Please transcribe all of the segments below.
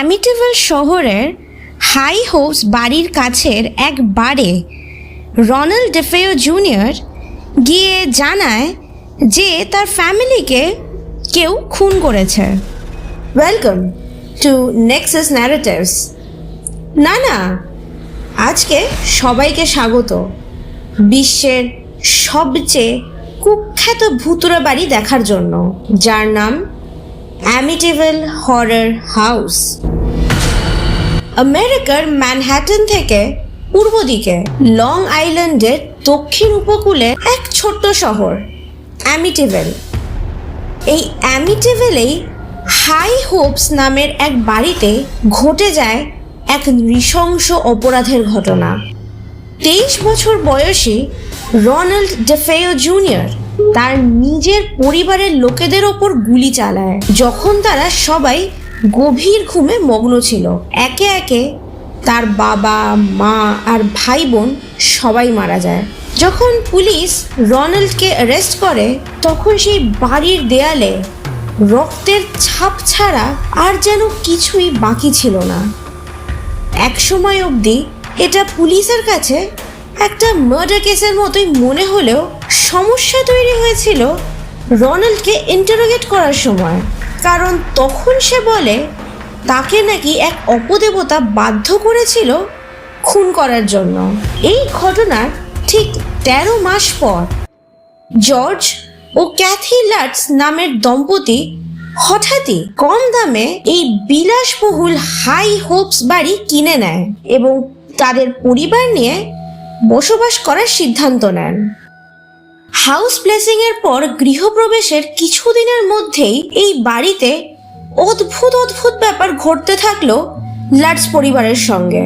অ্যামিটিভেল শহরের high Hopes বাড়ির কাছের এক বারে রনাল্ড ডেফেও জুনিয়র গিয়ে জানায় যে তার ফ্যামিলিকে কেউ খুন করেছে। ওয়েলকাম টু নেক্সাস ন্যারেটিভস না না, আজকে সবাইকে স্বাগত। বিশ্বের সবচেয়ে কুখ্যাত ভুতুরা বাড়ি দেখার জন্য, যার নাম অ্যামিটিভেল হরার হাউস আমেরিকার ম্যানহ্যাটন থেকে পূর্ব দিকে লং আইল্যান্ডের দক্ষিণ উপকূলে এক ছোট্ট শহর অ্যামিটিভেল এই অ্যামিটিভেলেই হাই হোপস নামের এক বাড়িতে ঘটে যায় এক নৃশংস অপরাধের ঘটনা। তেইশ বছর বয়সী রনাল্ড ডেফেও জুনিয়র তার নিজের পরিবারের লোকেদের ওপর গুলি চালায়। যখন তারা সবাই গভীর ঘুমে মগ্ন ছিল, একে একে তার বাবা, মা আর ভাই বোন সবাই মারা যায়। যখন পুলিশ রনাল্ডকে অ্যারেস্ট করে, তখন সেই বাড়ির দেয়ালে রক্তের ছাপ ছাড়া আর যেন কিছুই বাকি ছিল না। এক সময় অবধি এটা পুলিশের কাছে একটা মার্ডার কেসের মতোই মনে হলেও সমস্যা তৈরি হয়েছিল রনাল্ডকে ইন্টারোগেট করার সময়। কারণ তখন সে বলে, তাকে নাকি এক অপদেবতা বাধ্য করেছিল খুন করার জন্য। এই ঘটনার ঠিক তেরো মাস পর জর্জ ও ক্যাথি লাটস নামের দম্পতি হঠাৎই কম দামে এই বিলাসবহুল হাই হোপস বাড়ি কিনে নেয় এবং তাদের পরিবার নিয়ে বসবাস করার সিদ্ধান্ত নেন। হাউস প্লেসিং এর পর গৃহপ্রবেশের কিছুদিনের মধ্যেই এই বাড়িতে অদ্ভুত অদ্ভুত ব্যাপার ঘটতে থাকল লাটস পরিবারের সঙ্গে।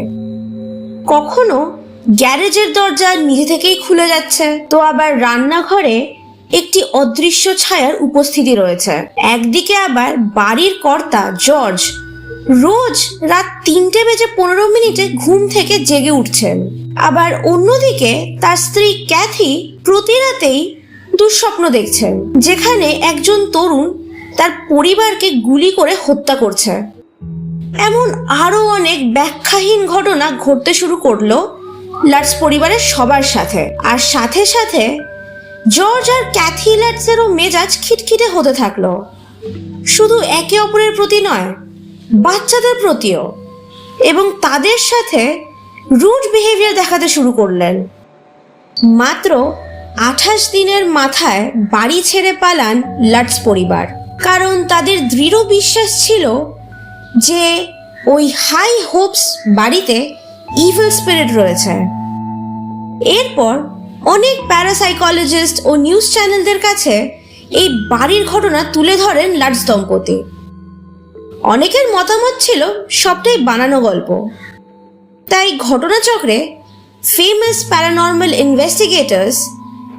কখনো গ্যারেজের দরজা নিজে থেকেই খুলে যাচ্ছে, তো আবার রান্নাঘরে একটি অদৃশ্য ছায়ার উপস্থিতি রয়েছে। একদিকে আবার বাড়ির কর্তা জর্জ রোজ রাত তিনটে বেজে পনেরো মিনিটে ঘুম থেকে জেগে উঠছেন। আবার অন্যদিকে তার স্ত্রী ক্যাথি প্রতি রাতেই দুঃস্বপ্ন দেখছেন, যেখানে একজন তরুণ তার পরিবারকে গুলি করে হত্যা করছে। এমন আরও অনেক ব্যাখ্যাহীন ঘটনা ঘটতে শুরু করল লাটস পরিবারের সবার সাথে। আর সাথে সাথে জর্জ আর ক্যাথি লাটসেরও মেজাজ খিটখিটে হতে থাকল। শুধু একে অপরের প্রতি নয় বাচ্চাদের প্রতিও এবং তাদের সাথে রুট বিহেভিয়ার দেখাতে শুরু করলেন। মাত্র আঠাশ দিনের মাথায় বাড়ি ছেড়ে পালান লাটস পরিবার। কারণ তাদের দৃঢ় বিশ্বাস ছিল যে ওই হাই হোপস বাড়িতে ইভিল স্পিরিট রয়েছে। এরপর অনেক প্যারাসাইকোলজিস্ট ও নিউজ চ্যানেলদের কাছে এই বাড়ির ঘটনা তুলে ধরেন লাটস দম্পতি। অনেকের মতামত ছিল সবটাই বানানো গল্প। তাই ঘটনাচক্রে ফেমাস প্যারানর্মাল ইনভেস্টিগেটর্স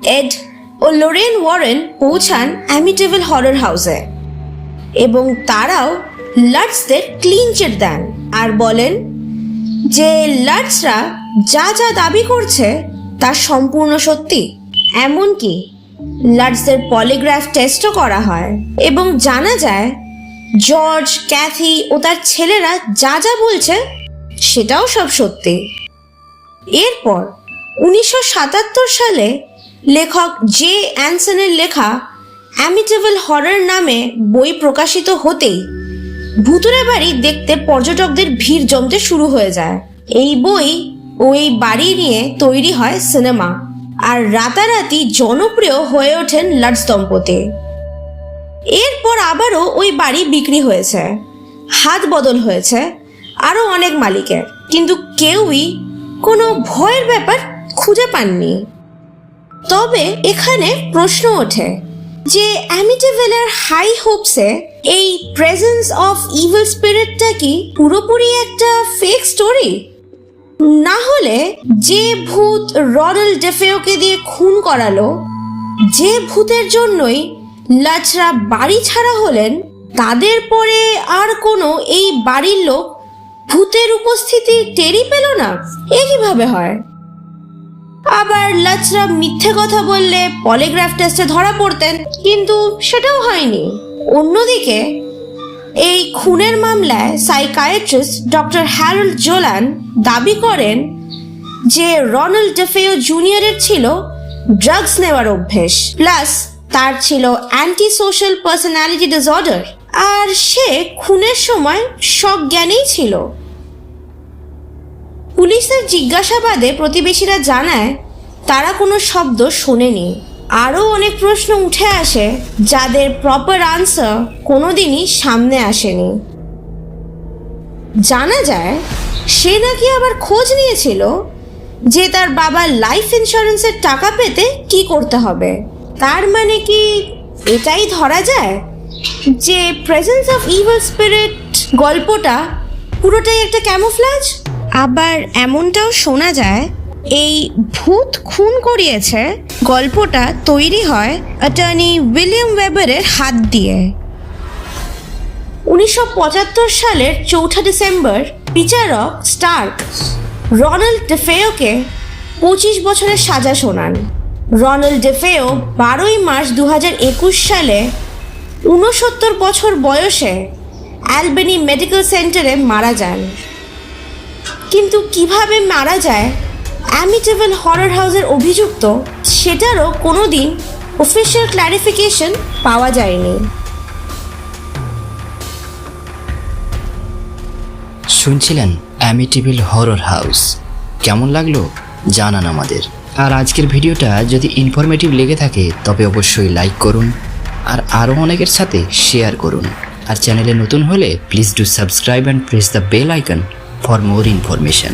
এড ও লোরেন ওয়ারেন পৌঁছান অ্যামিটেবল হরর হাউসে এবং তারাও লাটসদের ক্লিন চিট দেন আর বলেন যে লাটসরা যা যা দাবি করছে তা সম্পূর্ণ সত্যি। এমনকি লাটসদের পলিগ্রাফ টেস্টও করা হয় এবং জানা যায় জর্জ, ক্যাথি ও তার ছেলেরা যা যা বলছে, সেটাও সব সত্যি। এরপর উনিশশো সাতাত্তর সালে লেখক জে অ্যানসনের লেখা অ্যামিটেবল হরর নামে বই প্রকাশিত হতেই ভুতুরে বাড়ি দেখতে পর্যটকদের ভিড় জমতে শুরু হয়ে যায়। এই বই ও এই বাড়ি নিয়ে তৈরি হয় সিনেমা, আর রাতারাতি জনপ্রিয় হয়ে ওঠেন লাটস দম্পতি। এরপর আবারও ওই বাড়ি বিক্রি হয়েছে। হাত বদল হয়েছে আরও অনেক মালিকের। কিন্তু কেউই কোনো ভয়ের ব্যাপার খুঁজে পাননি। তবে এখানে প্রশ্ন ওঠে যে অ্যামিটেভেলের হাই হোপসে এই প্রেজেন্স অফ ইভিল স্পিরিটটা কি পুরোপুরি একটা ফেক স্টোরি? না হলে যে ভূত রডাল ডেফেওকে দিয়ে খুন করালো, যে ভূতের জন্যই লাচরা বাড়ি ছাড়া হলেন, তাদের পরে আর কোনো এই বাড়ির লোক ভূতের উপস্থিতি টেরি পেল না? এ কীভাবে হয়? আবার লাচরা মিথ্যে কথা বললে পলিগ্রাফ টেস্টে ধরা পড়তেন, কিন্তু সেটাও হয়নি। অন্যদিকে, এই খুনের মামলায় সাইকায়াট্রিস্ট ডক্টর হ্যারল্ড জোলান দাবি করেন যে রনাল্ড ডেফেও জুনিয়রের ছিল ড্রাগস নেওয়ার অভ্যেস, প্লাস তার ছিল অ্যান্টি সোশ্যাল পার্সোনালিটি ডিসঅর্ডার আর সে খুনের সময় সজ্ঞানেই ছিল। পুলিশের জিজ্ঞাসাবাদে প্রতিবেশীরা জানায়, তারা কোনো শব্দ শোনেনি। আরও অনেক প্রশ্ন উঠে আসে, যাদের প্রপার আনসার কোনোদিনই সামনে আসেনি। জানা যায়, সে নাকি আবার খোঁজ নিয়েছিল যে তার বাবার লাইফ ইন্স্যুরেন্সের টাকা পেতে কি করতে হবে। তার মানে কি এটাই ধরা যায়? যে প্রেজেন্স অফ ইভিল স্পিরিট গল্পটা পুরোটাই একটা ক্যামোফ্লাজ আবার এমনটাও শোনা যায়, এই ভূত খুন করিয়েছে গল্পটা তৈরি হয় অ্যাটর্নি উইলিয়াম ওয়েবারের হাত দিয়ে। উনিশশো পঁচাত্তর সালের চৌঠা ডিসেম্বর বিচারক স্টার্ক রনাল্ড ডেফেওকে পঁচিশ বছরের সাজা শোনান। রনাল্ড ডেফেও বারোই মার্চ দু একুশ সালে ঊনসত্তর বছর বয়সে অ্যালবেনি মেডিকেল সেন্টারে মারা যান। কিন্তু কীভাবে মারা যায়? অ্যামিটেবল হরর হাউসের অভিযুক্ত সেটারও কোনো দিন অফিসিয়াল ক্ল্যারিফিকেশন পাওয়া যায়নি। শুনছিলেন অ্যামিটিভিল হরর হাউস। কেমন লাগল? জানান আমাদের। আর আজকের ভিডিওটা যদি ইনফরমেটিভ লেগে থাকে, তবে অবশ্যই লাইক করুন আর আরও অনেকের সাথে শেয়ার করুন। আর চ্যানেলে নতুন হলে please do subscribe and press the bell icon for more information